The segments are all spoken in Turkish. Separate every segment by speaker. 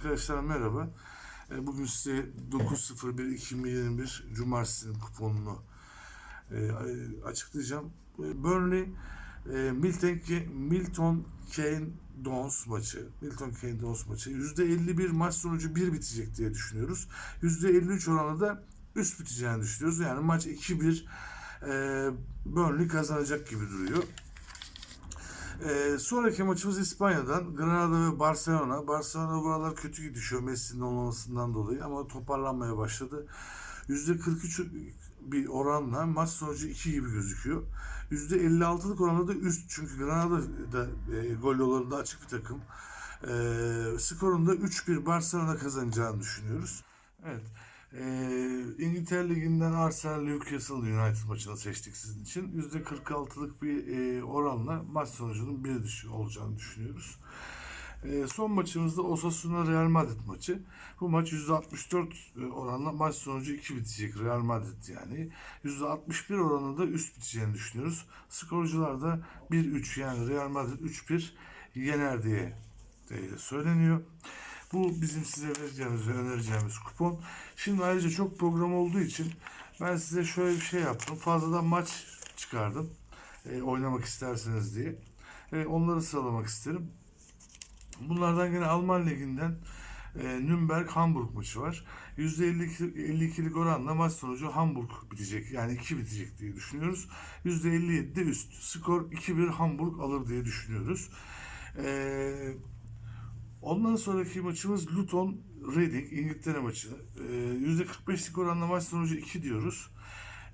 Speaker 1: Arkadaşlar merhaba. E, Bugün size 9.01.2021 Cumartesi'nin kuponunu e, açıklayacağım. E, Burnley e, Milton, Milton Keynes Dons maçı. Milton Keynes Dons maçı. %51 maç sonucu 1 bitecek diye düşünüyoruz. %53 oranı da üst biteceğini düşünüyoruz. Yani maç 2-1 e, Burnley kazanacak gibi duruyor. Ee, sonraki maçımız İspanya'dan. Granada ve Barcelona. Barcelona buralar kötü gidiyor Messi'nin olmamasından dolayı ama toparlanmaya başladı. %43 bir oranla maç sonucu 2 gibi gözüküyor. %56'lık oranla da üst çünkü Granada da e, gol yollarında açık bir takım. E, skorunda 3-1 Barcelona kazanacağını düşünüyoruz. Evet. E, İngiltere Ligi'nden Arsenal Newcastle United maçını seçtik sizin için. %46'lık bir e, oranla maç sonucunun bir dışı olacağını düşünüyoruz. E, son maçımızda Osasuna Real Madrid maçı. Bu maç %64 oranla maç sonucu 2 bitecek Real Madrid yani. %61 oranında üst biteceğini düşünüyoruz. Skorcular da 1-3 yani Real Madrid 3-1 yener diye e, söyleniyor. Bu bizim size vereceğimiz ve önereceğimiz kupon. Şimdi ayrıca çok program olduğu için ben size şöyle bir şey yaptım. Fazladan maç çıkardım. E, oynamak isterseniz diye. E, onları sıralamak isterim. Bunlardan yine Alman Ligi'nden e, Nürnberg Hamburg maçı var. %52 52'lik oranla maç sonucu Hamburg bitecek. Yani 2 bitecek diye düşünüyoruz. %57 de üst. Skor 2-1 Hamburg alır diye düşünüyoruz. Eee Ondan sonraki maçımız Luton Reading İngiltere maçı. Ee, %45'lik oranla maç sonucu 2 diyoruz.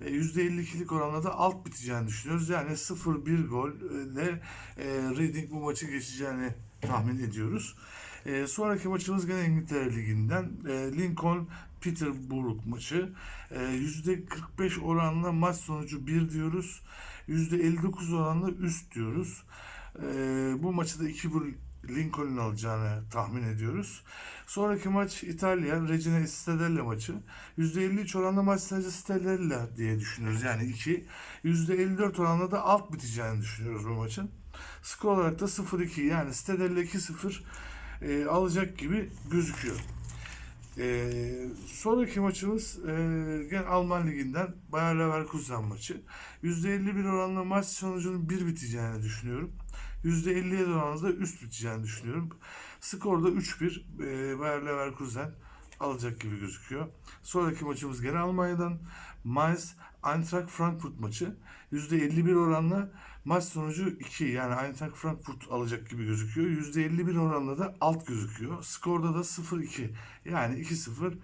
Speaker 1: Ee, %52'lik oranla da alt biteceğini düşünüyoruz. Yani 0-1 golle e, Reading bu maçı geçeceğini tahmin ediyoruz. Ee, sonraki maçımız gene İngiltere Ligi'nden e, Lincoln Peterborough maçı. E, %45 oranla maç sonucu 1 diyoruz. %59 oranla üst diyoruz. E, bu maçı da 2-1 Lincoln'un alacağını tahmin ediyoruz. Sonraki maç İtalya Regina Stadella maçı. %53 oranla maç sadece Stadella diye düşünüyoruz. Yani 2. %54 oranla da alt biteceğini düşünüyoruz bu maçın. Skor olarak da 0-2 yani Stadella 2-0 e, alacak gibi gözüküyor. E, sonraki maçımız e, Alman Ligi'nden Bayer Leverkusen maçı. %51 oranla maç sonucunun 1 biteceğini düşünüyorum. %57 oranla da üst biteceğini düşünüyorum. Skorda 3-1 e, Bayer Leverkusen alacak gibi gözüküyor. Sonraki maçımız gene Almanya'dan Mainz Eintracht Frankfurt maçı. %51 oranla maç sonucu 2 yani Eintracht Frankfurt alacak gibi gözüküyor. %51 oranla da alt gözüküyor. Skorda da 0-2 yani 2-0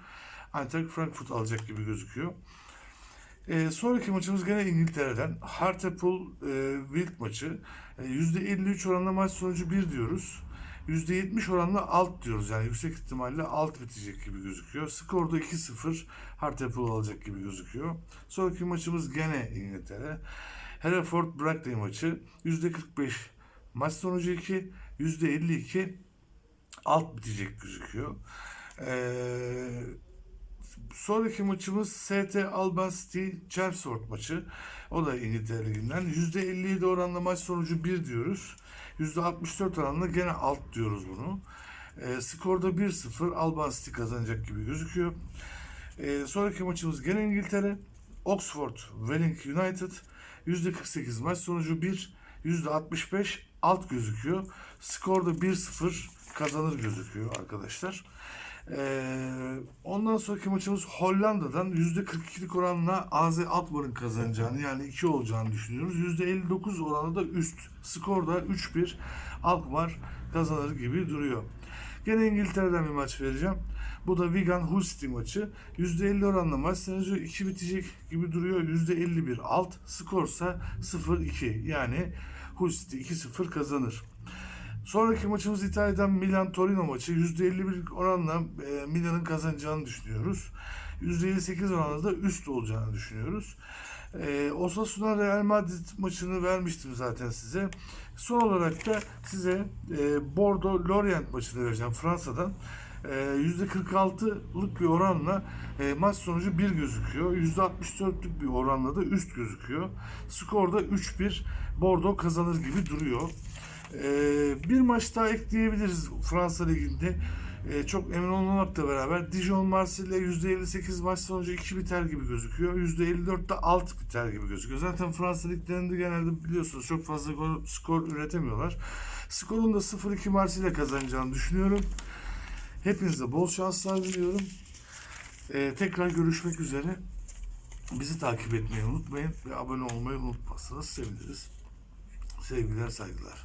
Speaker 1: Eintracht Frankfurt alacak gibi gözüküyor. E, sonraki maçımız gene İngiltere'den. Hartlepool e, Wild maçı. E, %53 oranla maç sonucu 1 diyoruz. %70 oranla alt diyoruz. Yani yüksek ihtimalle alt bitecek gibi gözüküyor. Skorda 2-0 Hartlepool alacak gibi gözüküyor. Sonraki maçımız gene İngiltere. Hereford Brackley maçı. %45 maç sonucu 2. %52 alt bitecek gözüküyor. Eee Sonraki maçımız ST Alban City Chelmsford maçı. O da İngiltere Ligi'nden. %57 oranla maç sonucu 1 diyoruz. %64 oranla gene alt diyoruz bunu. E, skorda 1-0 Alban City kazanacak gibi gözüküyor. E, sonraki maçımız gene İngiltere. Oxford Welling United. %48 maç sonucu 1. %65 alt gözüküyor. Skorda 1-0 kazanır gözüküyor arkadaşlar. Ee, ondan sonraki maçımız Hollanda'dan %42'lik oranla AZ Alkmaar'ın kazanacağını yani 2 olacağını düşünüyoruz. %59 oranı da üst. Skorda 3-1 Alkmaar kazanır gibi duruyor. Gene İngiltere'den bir maç vereceğim. Bu da Wigan Hull City maçı. %50 oranla maç sonucu 2 bitecek gibi duruyor. %51 alt. Skorsa 0-2 yani Hull City 2-0 kazanır. Sonraki maçımız İtalya'dan Milan Torino maçı. %51 oranla e, Milan'ın kazanacağını düşünüyoruz. %58 oranla da üst olacağını düşünüyoruz. E, Osasuna Real Madrid maçını vermiştim zaten size. Son olarak da size e, Bordeaux Lorient maçını vereceğim Fransa'dan. E, %46'lık bir oranla e, maç sonucu 1 gözüküyor. %64'lük bir oranla da üst gözüküyor. Skorda 3-1 Bordeaux kazanır gibi duruyor. Ee, bir maç daha ekleyebiliriz Fransa Ligi'nde. e, çok emin olmamakla beraber Dijon Marsilya %58 maç sonucu 2 biter gibi gözüküyor. %54'te alt biter gibi gözüküyor. Zaten Fransa liglerinde genelde biliyorsunuz çok fazla gol, skor üretemiyorlar. Skorun da 0-2 Marsilya kazanacağını düşünüyorum. Hepinize bol şanslar diliyorum. E, tekrar görüşmek üzere. Bizi takip etmeyi unutmayın ve abone olmayı unutmazsanız seviniriz. Sevgiler, saygılar.